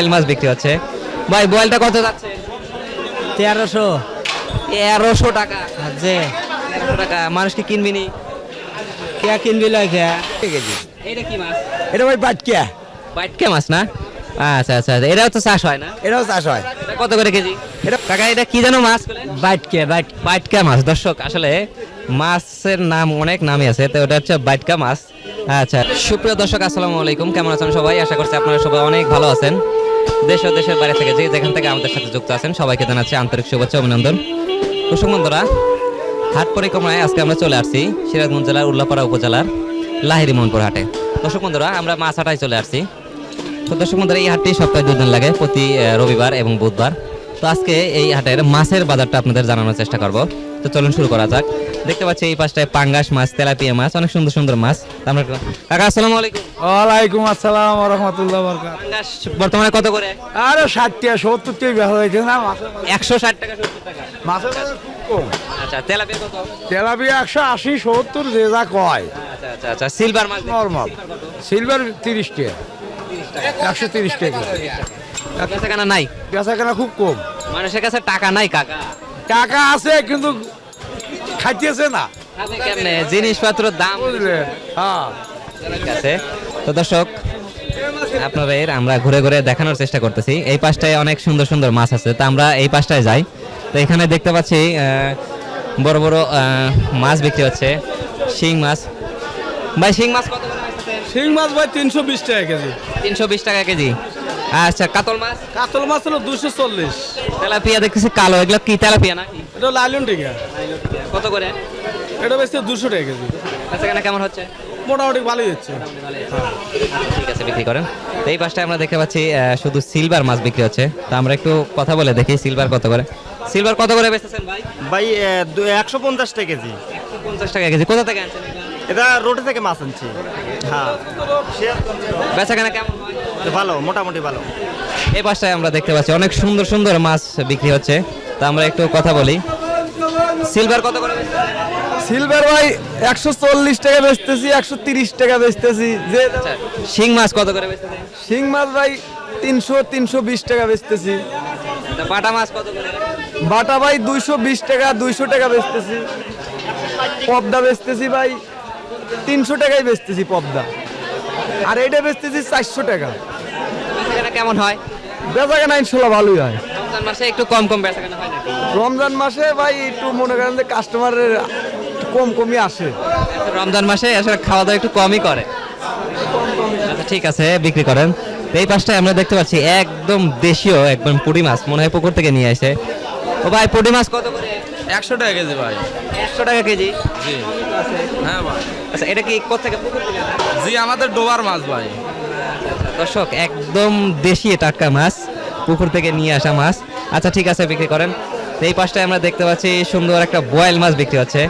বোয়াল মাছ বিক্রি হচ্ছে। ভাই বোয়ালটা কত যাচ্ছে? তেরোশো। তেরোশো টাকা। যে? তেরোশো টাকা। মানুষ কি কিনবি নি? কে কিনবি লাগে এইটা কি মাছ? এটা ওই বাটকিয়া। বাইটকে মাছ না? আচ্ছা আচ্ছা আচ্ছা। এটাও তো চাষ হয় না? এটাও চাষ হয়। কত করে কেজি? এটা কাকা এটা কি জানো মাছ? বাইটকে বাইট বাইটকা মাছ। দর্শক আসলে মাছের নাম অনেক নামই আছে তো ওটা হচ্ছে বাইটকা মাছ। আচ্ছা সুপ্রিয় দর্শক আসসালামু আলাইকুম। কেমন আছেন সবাই? আশা করছি আপনারা সবাই অনেক ভালো আছেন। দেশ ও দেশের বাইরে থেকে যে যেখান থেকে আমাদের সাথে যুক্ত আছেন, সবাইকে জানাচ্ছি আন্তরিক শুভেচ্ছা অভিনন্দন। দর্শক বন্ধুরা হাট পরিক্রমায় আজকে আমরা চলে আসছি সিরাজগঞ্জ জেলার উল্লাপাড়া উপজেলার লাহিরি মনপুর হাটে। দর্শক বন্ধুরা, আমরা মাছ হাটায় চলে আসছি। তো দর্শক বন্ধুরা, এই হাটটি সপ্তাহে দুদিন লাগে, প্রতি রবিবার এবং বুধবার। তো আজকে এই হাটের মাছের বাজারটা আপনাদের জানানোর চেষ্টা করব। তো চলুন শুরু করা যাক। দেখতে পাচ্ছি এই পাশটায় পাঙ্গাস মাছ তেলাপিয়া মাছ অনেক সুন্দর সুন্দর মাছ। আমরা কাকা আসসালামু আলাইকুম। ওয়ালাইকুম আসসালাম রহমতুল্লাহ বরকাত পাঙ্গাস বর্তমানে কত করে? আরে ষাটটা সত্তর টাকা বের হয়েছে না একশো ষাট টাকা সত্তর টাকা। মাছের কম। আচ্ছা তেলাপিয়া কত? তেলাপিয়া একশো আশি সত্তর যে যা কয়। আচ্ছা আচ্ছা আচ্ছা সিলভার মাছ। নর্মাল। সিলভার তিরিশ টাকা। একশো তিরিশ টাকা। বেচাকেনা নাই? বেচা কেনা খুব কম। মানুষের কাছে টাকা নাই কাকা। টাকা আছে কিন্তু খাইতেছে না? কেমনে? জিনিসপত্র দাম হ্যাঁ। ঠিক আছে। তো দর্শক আপনাদের আমরা ঘুরে ঘুরে দেখানোর চেষ্টা করতেছি। এই পাশটায় অনেক সুন্দর সুন্দর মাছ আছে তো আমরা এই পাশটায় যাই। তো এখানে দেখতে পাচ্ছি আহ, বড় বড় আহ, মাছ বিক্রি হচ্ছে। শিং মাছ। ভাই শিং মাছ কত শিং মাছ ভাই তিনশো বিশ টাকা কেজি। তিনশো বিশ টাকা কেজি। আচ্ছা কাতল মাছ? কাতল মাছ হলো দুশো চল্লিশ। তেলাপিয়া দেখতেছি কালো। এগুলো কি তেলাপিয়া নাকি? এটা লাইলন টিকা কত করে? এটা বেশি দুশো টাকা কেজি। আচ্ছা কেন কেমন হচ্ছে? মোটামুটি ভালোই হচ্ছে। ঠিক আছে বিক্রি করেন। তো এই পাশটায় আমরা দেখতে পাচ্ছি শুধু সিলভার মাছ বিক্রি হচ্ছে। তো আমরা একটু কথা বলে দেখি সিলভার কত করে। সিলভার কত করে বেচতেছেন ভাই? ভাই একশো পঞ্চাশ টাকা কেজি। পঞ্চাশ টাকা কেজি। কোথা থেকে আনছেন এটা রোডে থেকে মাছ আনছি। হ্যাঁ। বেচা কেনা কেমন ভালো মোটামুটি ভালো। এই পাশটায় আমরা দেখতে পাচ্ছি অনেক সুন্দর সুন্দর মাছ বিক্রি হচ্ছে। তো আমরা একটু কথা বলি। সিলভার কত করে সিলভার ভাই একশো চল্লিশ টাকা বেচতেছি একশো তিরিশ টাকা বেচতেছি যে আচ্ছা শিং মাছ কত করে শিং মাছ ভাই তিনশো তিনশো বিশ টাকা বেচতেছি। বাটা মাছ কত করে? বাটা ভাই দুইশো বিশ টাকা দুইশো টাকা বেচতেছি। পবদা বেচতেছি ভাই তিনশো টাকায় বেচতেছি পবদা। আর এটা বেচতেছি চারশো টাকা। কেমন হয়? বেচা কেনা ইনশাল্লাহ ভালোই হয়। রমজান মাসে একটু কম কম বেচা কেনা হয় নাকি? রমজান মাসে ভাই একটু মনে করেন যে কাস্টমারের কম কমই আসে। রমজান মাসে আসলে খাওয়া দাওয়া একটু কমই করে। আচ্ছা ঠিক আছে বিক্রি করেন। এই পাশটায় আমরা দেখতে পাচ্ছি একদম দেশীয় একদম পুঁটি মাছ মনে হয় পুকুর থেকে নিয়ে আসে। ও ভাই পুঁটি মাছ কত করে? একশো টাকা কেজি ভাই। একশো টাকা কেজি? জি। হ্যাঁ ভাই। আচ্ছা এটা কি কোথেকে পুকুর থেকে? জি আমাদের ডোবার মাছ ভাই। দর্শক একদম দেশি টাটকা মাছ। পুকুর থেকে নিয়ে আসা মাছ। আচ্ছা ঠিক আছে বিক্রি করেন। তো এই পাশটায় আমরা দেখতে পাচ্ছি সুন্দর একটা বয়েল মাছ বিক্রি হচ্ছে।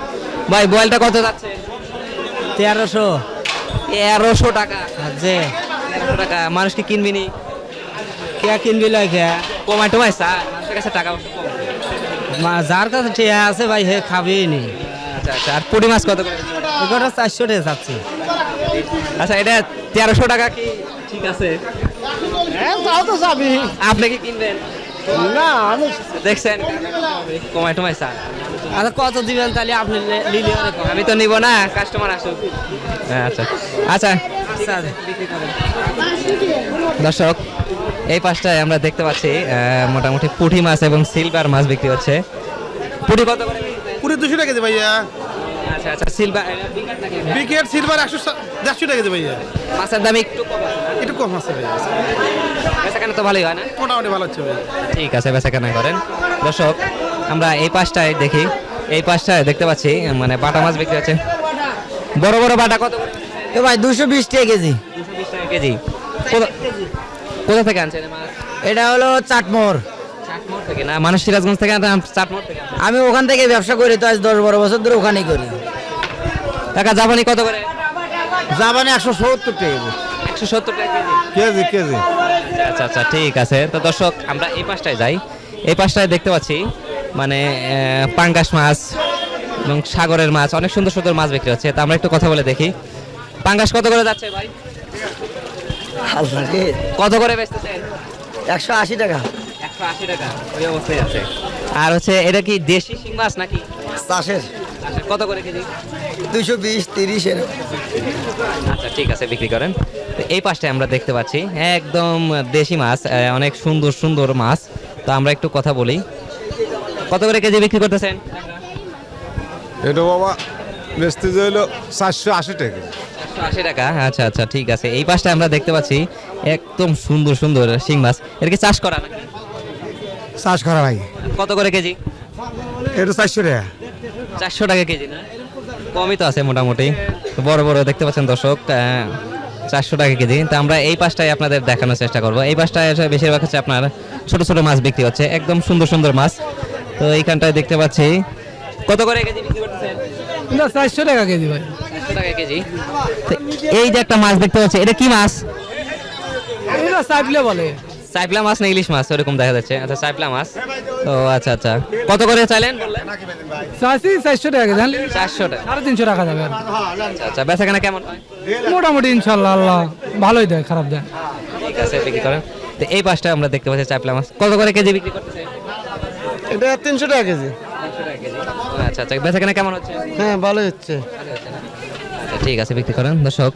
ভাই বয়েলটা কত যাচ্ছে? তেরোশো। তেরোশো টাকা। যে তেরোশো টাকা। মানুষ কি কিনবি নি? কে কিনবি লাগে কমায় টমায় স্যার। মানুষের কাছে টাকা। যার কাছে ঠিক আছে ভাই হে খাবেই নি। আচ্ছা আচ্ছা। আর পুঁটি মাছ কত করে? চারশো টাকা যাচ্ছে। আচ্ছা এটা তেরোশো টাকা কি? ঠিক আছে। তাও তো যাবি। আপনি কি কিনবেন? না আমি দেখছেন? কমায় টমায় স্যার আচ্ছা কত দিবেন তাহলে? আপনি লিলে আমি তো নিব না কাস্টমার আসুক। হ্যাঁ, আচ্ছা। আচ্ছা। দর্শক এই পাশটায় আমরা দেখতে পাচ্ছি আহ, মোটামুটি পুঁটি মাছ এবং সিলভার মাছ বিক্রি হচ্ছে। পুঁটি কত করে? কুড়ি দুশো টাকা কেজি ভাইয়া। আচ্ছা আচ্ছা সিলভার বিকেট সিলভার একশো দেড়শো টাকা কেজি ভাইয়া। মাছের দাম একটু কম আছে একটু কম আছে ভাইয়া। বেচাকেনা তো ভালোই হয় না? মোটামুটি ভালো হচ্ছে ভাইয়া। ঠিক আছে বেচাকেনা করেন। দর্শক আমরা এই পাশটায় দেখি এই পাশটায় দেখতে পাচ্ছি মানে বাটা মাছ বিক্রি হচ্ছে। বড় বড় বাটা কত এ ভাই দুশো বিশ টাকা কেজি। দুশো বিশ টাকা কেজি। কোথা- থেকে আনছেন মাছ? এটা হলো চাটমোর। থেকে না? মানুষ সিরাজগঞ্জ থেকে আনতে থেকে আমি ওখান থেকে ব্যবসা করি তো আজ দশ বারো বছর ধরে ওখানেই করি। টাকা জাপানি কত করে? জাপানে একশো সত্তর টাকা একশো সত্তর টাকা কেজি। KG KG. আচ্ছা আচ্ছা ঠিক আছে। তো দর্শক আমরা এই পাশটায় যাই। এই পাশটায় দেখতে পাচ্ছি মানে পাঙ্গাস মাছ এবং সাগরের মাছ অনেক সুন্দর সুন্দর মাছ বিক্রি হচ্ছে। তা আমরা একটু কথা বলে দেখি। পাঙ্গাস কত করে যাচ্ছে ভাই? কত করে বেচতেছেন? একশো আশি টাকা। একশো আশি টাকা। ওই অবস্থায় আছে। আর হচ্ছে এটা কি দেশি শিং মাছ নাকি? চাষের। কত করে কেজি? দুশো বিশ তিরিশ আচ্ছা ঠিক আছে বিক্রি করেন। তো এই পাশটায় আমরা দেখতে পাচ্ছি একদম দেশি মাছ অনেক সুন্দর সুন্দর মাছ। তো আমরা একটু কথা বলি। কত করে কেজি বিক্রি করতেছেন? এটা বাবা বেচতে হলো চারশো আশি টাকা। আশি টাকা? আচ্ছা আচ্ছা ঠিক আছে। এই পাশটা আমরা দেখতে পাচ্ছি একদম সুন্দর সুন্দর শিং মাছ। এটা কি চাষ করা নাকি? চাষ করা ভাই। কত করে কেজি? এটা চারশো টাকা। চারশো টাকা কেজি না? কমই তো আছে মোটামুটি। বড় বড় দেখতে পাচ্ছেন দর্শক চারশো টাকা কেজি। তো আমরা এই পাশটাই আপনাদের দেখানোর চেষ্টা করব। এই পাশটায় বেশিরভাগ হচ্ছে আপনার ছোট ছোট মাছ বিক্রি হচ্ছে একদম সুন্দর সুন্দর মাছ। তো এইখানটায় দেখতে পাচ্ছি কত করে কেজি বিক্রি করতেছেন? না চারশো টাকা কেজি ভাই। চারশো টাকা কেজি। এই যে একটা মাছ দেখতে পাচ্ছি এটা কি মাছ? এটা চাইলে বলে। সাইপলা মাছ না ইলিশ মাছ? ওরকম দেখা যাচ্ছে। আচ্ছা সাইপলা মাছ। তো আচ্ছা আচ্ছা। কত করে চাইলেন? বললেন চাষি চারশো টাকা জানলি চারশো টাকা। সাড়ে তিনশো টাকা যাবে। আচ্ছা আচ্ছা বেচা কেনা কেমন? হয় মোটামুটি ইনশাল্লাহ আল্লাহ ভালোই দেয় খারাপ দেয়। ঠিক আছে বিক্রি করেন। তো এই পাশটা আমরা দেখতে পাচ্ছি চাপলা মাছ। কত করে কেজি বিক্রি করতেছে? এটা তিনশো টাকা কেজি। আচ্ছা আচ্ছা বেচা কেনা কেমন হচ্ছে? হ্যাঁ ভালোই হচ্ছে। ঠিক আছে বিক্রি করেন। দর্শক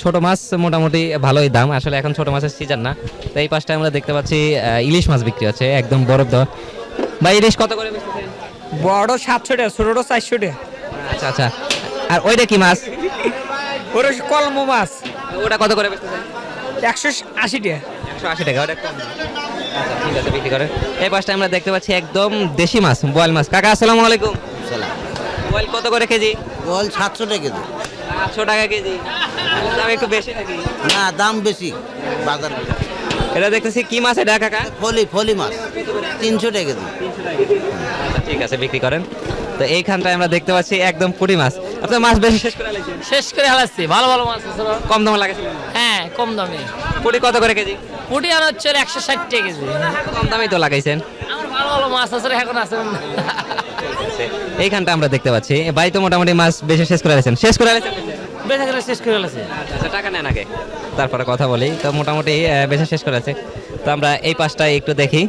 ছোট মাছ মোটামুটি ভালোই দাম। আসলে এখন ছোট মাছের সিজন না। তো এই পাশটা আমরা দেখতে পাচ্ছি ইলিশ মাছ বিক্রি হচ্ছে একদম বরফ দেওয়া। ভাই ইলিশ কত করে বড় সাতশো টাকা ছোটটা চারশো টাকা। আচ্ছা আচ্ছা। আর ওইটা কি মাছ? ওরা কলম মাছ। ওটা কত করে একশো আশি টাকা। একশো আশি টাকা ওটা আচ্ছা ঠিক আছে বিক্রি করেন। এই পাশটা আমরা দেখতে পাচ্ছি একদম দেশি মাছ বোয়াল মাছ। কাকা আসসালামু আলাইকুম। বোয়াল কত করে কেজি? বল সাতশো টাকা কেজি। আটশো টাকা কেজি। দাম একটু বেশি নাকি? না দাম বেশি বাজার এটা দেখতেছি কি মাছ এটা কাকা? ফলি ফলি মাছ তিনশো টাকা কেজি। আচ্ছা, ঠিক আছে বিক্রি করেন। তো এইখানটায় আমরা দেখতে পাচ্ছি একদম পুঁটি মাছ। আপনার মাছ বেশি শেষ করে শেষ করে হালাচ্ছি ভালো ভালো মাছ আছে কম দামে লাগাইছিল হ্যাঁ কম দামে। পুঁটি কত করে কেজি? পুটি আর হচ্ছে একশো ষাট টাকা কেজি। কম দামেই তো লাগাইছেন। আমার ভালো ভালো মাছ আছে এখন আছে। এইখানটা আমরা দেখতে পাচ্ছি। বাড়ি তো মোটামুটি মাছ বেশি শেষ করে লাইছেন শেষ করে বেঁচে গেলে শেষ করে হালাচ্ছে আচ্ছা টাকা নেন আগে। তারপরে কথা বলি। তো মোটামুটি বেশি শেষ করেছে তো আমরা এই পাশটায় একটু দেখি।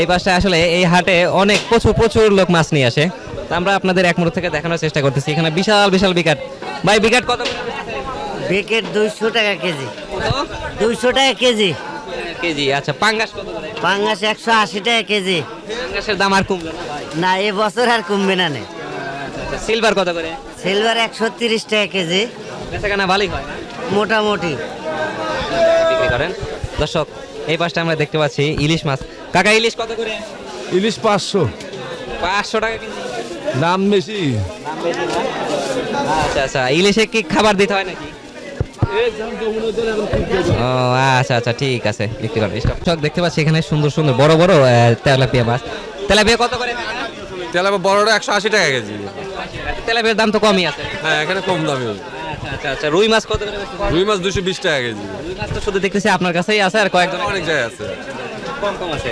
এই পাশটায় আসলে এই হাটে অনেক প্রচুর প্রচুর লোক মাছ নিয়ে আসে। তো আমরা আপনাদের এক মুহূর্ত থেকে দেখানোর চেষ্টা করতেছি। এখানে বিশাল বিশাল বিকাট। ভাই বিকাট কত করে? বেকেট দুইশো টাকা কেজি। দুইশো টাকা কেজি। কেজি আচ্ছা পাঙ্গাস কত পাঙ্গাস একশো আশি টাকা কেজি। পাঙ্গাসের দাম আর কমলো না ভাই? না এ বছর আর কমবে না নে। আচ্ছা সিলভার কত করে? সিলভার একশো তিরিশ টাকা কেজি। বেচা কেনা ভালোই হয় না? মোটামুটি। বিক্রি করেন। দর্শক এই পাশটা আমরা দেখতে পাচ্ছি ইলিশ মাছ। কাকা ইলিশ কত করে? ইলিশ পাঁচশো। পাঁচশো টাকা কেজি। দাম বেশি। আচ্ছা আচ্ছা ইলিশে কি খাবার দিতে হয় নাকি? ও আচ্ছা আচ্ছা ঠিক আছে বিক্রি করেন। দেখতে পাচ্ছি এখানে সুন্দর সুন্দর বড় বড় তেলাপিয়া মাছ। তেলাপিয়া কত করে? তেলাপা বড়টা একশো আশি টাকা কেজি। তেলাপিয়ার দাম তো কমই আছে। হ্যাঁ এখানে কম দামে আচ্ছা আচ্ছা আচ্ছা রুই মাছ কত করে রুই মাছ দুশো বিশ টাকা কেজি। রুই মাছ তো শুধু দেখতেছি আপনার কাছেই আছে আর কয়েকজন অনেক জায়গায় আছে। কম কম আছে।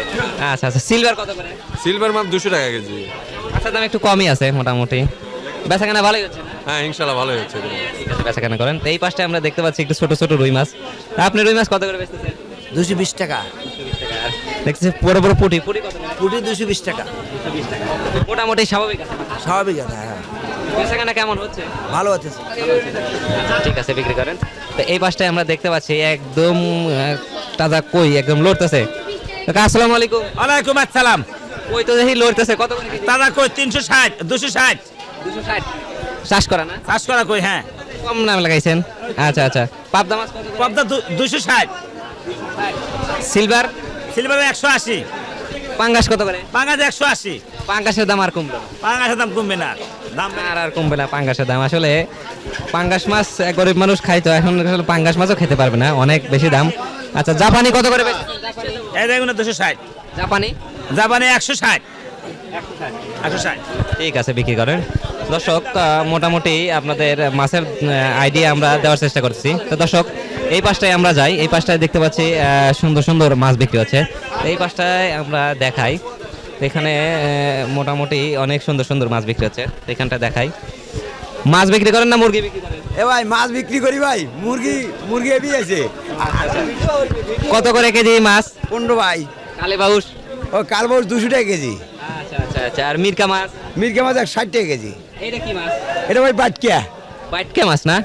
আচ্ছা আচ্ছা সিলভার কত করে? সিলভার মাছ দুশো টাকা কেজি। আচ্ছা দাম একটু কমই আছে মোটামুটি। বেচা কেনা ভালোই হচ্ছে হ্যাঁ ইনশাল্লাহ ভালোই হচ্ছে। ঠিক আছে বেচা কেনা করেন। তো এই পাশটা আমরা দেখতে পাচ্ছি একটু ছোট ছোট রুই মাছ। আপনি রুই মাছ কত করে বেচতেছেন? দুশো বিশ টাকা। দেখতেছি বড় বড় পুটি। পুটি কত পুটি দুশো বিশ টাকা। মোটামুটি স্বাভাবিক আছে। স্বাভাবিক কথা হ্যাঁ। কেমন হচ্ছে? ভালো আছে আচ্ছা, ঠিক আছে বিক্রি করেন। তো এই পাশটায় আমরা দেখতে পাচ্ছি একদম তাজা কই একদম লড়তেছে। কাকা আসসালামু আলাইকুম। ওয়ালাইকুম আসসালাম। কই তো দেখি লড়তেছে। কত দাদা কই তিনশো ষাট দুশো ষাট। দুশো ষাট। চাষ করা না? চাষ করা কই হ্যাঁ। কম নাম লাগাইছেন। আচ্ছা আচ্ছা। পাবদা মাছ? পদ্মা দুশো ষাট। সিলভার? সিলভার একশো আশি। পাঙ্গাস কত করে? পাঙ্গাস একশো আশি। পাঙ্গাসের দাম আর কমলো না। পাঙ্গাসের দাম কমবে না। দাম আর আর কমবে না পাঙ্গাসের দাম। আসলে পাঙ্গাস মাছ এক গরিব মানুষ খাইতো এখন আসলে পাঙ্গাস মাছও খেতে পারবে না অনেক বেশি দাম। আচ্ছা জাপানি কত করে? এই দেখুন দুশো ষাট। জাপানি? জাপানে একশো ষাট। একশো ষাট। ঠিক আছে বিক্রি করেন। দর্শক মোটামুটি আপনাদের মাছের আইডিয়া আমরা দেওয়ার চেষ্টা করছি। তো দর্শক এই পাশটায় আমরা যাই এই পাশটায় দেখতে পাচ্ছি সুন্দর সুন্দর মাছ বিক্রি হচ্ছে। এই পাশটায় আমরা দেখাই এখানে মোটামুটি অনেক সুন্দর সুন্দর মাছ বিক্রি হচ্ছে এখানটা দেখাই। মাছ বিক্রি করেন না মুরগি বিক্রি করেন? এ ভাই মাছ বিক্রি করি ভাই মুরগি মুরগি এবি আছে। কত করে কেজি মাছ? পনেরো ভাই। কালে বাউস ও কালবাউস দুশো টাকা কেজি। আচ্ছা আচ্ছা আচ্ছা আর মিরকা মাছ? মির্গা মাছ এক ষাট টাকা কেজি। এটা কি মাছ? এটা ভাই বাটকিয়া। বাইটকা মাছ না?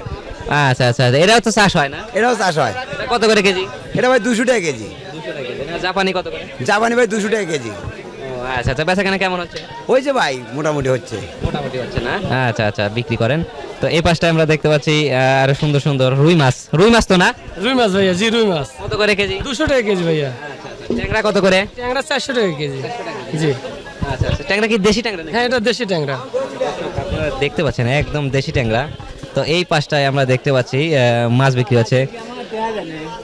আচ্ছা আচ্ছা আচ্ছা। এটাও তো চাষ হয় না? এটাও চাষ হয়। এটা কত করে কেজি? এটা ভাই দুশো টাকা কেজি। দুশো টাকা কেজি। না, জাপানি কত করে? জাপানি ভাই দুশো টাকা কেজি। ও আচ্ছা আচ্ছা। বেচা কেনা কেমন হচ্ছে? হয়েছে ভাই মোটামুটি হচ্ছে। মোটামুটি হচ্ছে না? আচ্ছা আচ্ছা। বিক্রি করেন। তো এই পাশটা আমরা দেখতে পাচ্ছি আহ, আরও সুন্দর সুন্দর রুই মাছ। রুই মাছ তো না? রুই মাছ ভাইয়া জি রুই মাছ। কত করে কেজি? দুশো টাকা কেজি ভাইয়া। ট্যাংরা কত করে? ট্যাংরা চারশো টাকা কেজি। জি। আচ্ছা আচ্ছা। ট্যাংরা কি দেশি ট্যাংরা নাকি? হ্যাঁ এটা দেশি ট্যাংরা। দেখতে পাচ্ছেন একদম দেশি ট্যাংরা। তো এই পাশটায় আমরা দেখতে পাচ্ছি মাছ বিক্রি হচ্ছে।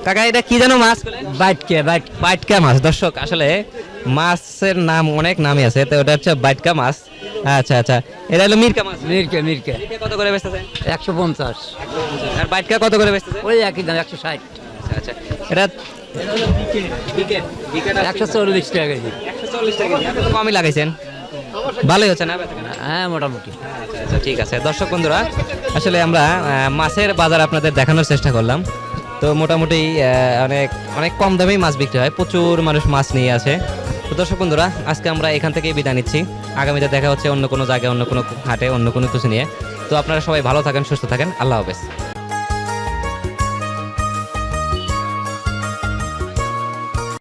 কাকা এটা কি জানো মাছ? বাটকিয়া বাট বাইটকা মাছ। দর্শক আসলে মাছের নাম অনেক নামই আছে তো ওটা হচ্ছে বাইটকা মাছ। আচ্ছা আচ্ছা। এটা হলো মিরকা মাছ। মির্কা মির্কা। কত করে বেচতেছে? একশো পঞ্চাশ। আর বাইটকা কত করে বেচতেছে? ওই একই দাম একশো ষাট। আচ্ছা আচ্ছা। এটা একশো চল্লিশ টাকা কেজি। একশো চল্লিশ টাকা কমই লাগাইছেন? ভালোই হচ্ছে না? হ্যাঁ মোটামুটি। আচ্ছা আচ্ছা ঠিক আছে। দর্শক বন্ধুরা, আসলে আমরা মাছের বাজার আপনাদের দেখানোর চেষ্টা করলাম। তো মোটামুটি অনেক অনেক কম দামেই মাছ বিক্রি হয়। প্রচুর মানুষ মাছ নিয়ে আসে। তো দর্শক বন্ধুরা, আজকে আমরা এখান থেকেই বিদায় নিচ্ছি। আগামীতে দেখা হচ্ছে অন্য কোনো জায়গায়, অন্য কোনো হাটে অন্য কোনো কিছু নিয়ে। তো আপনারা সবাই ভালো থাকেন, সুস্থ থাকেন। আল্লাহ হাফেজ।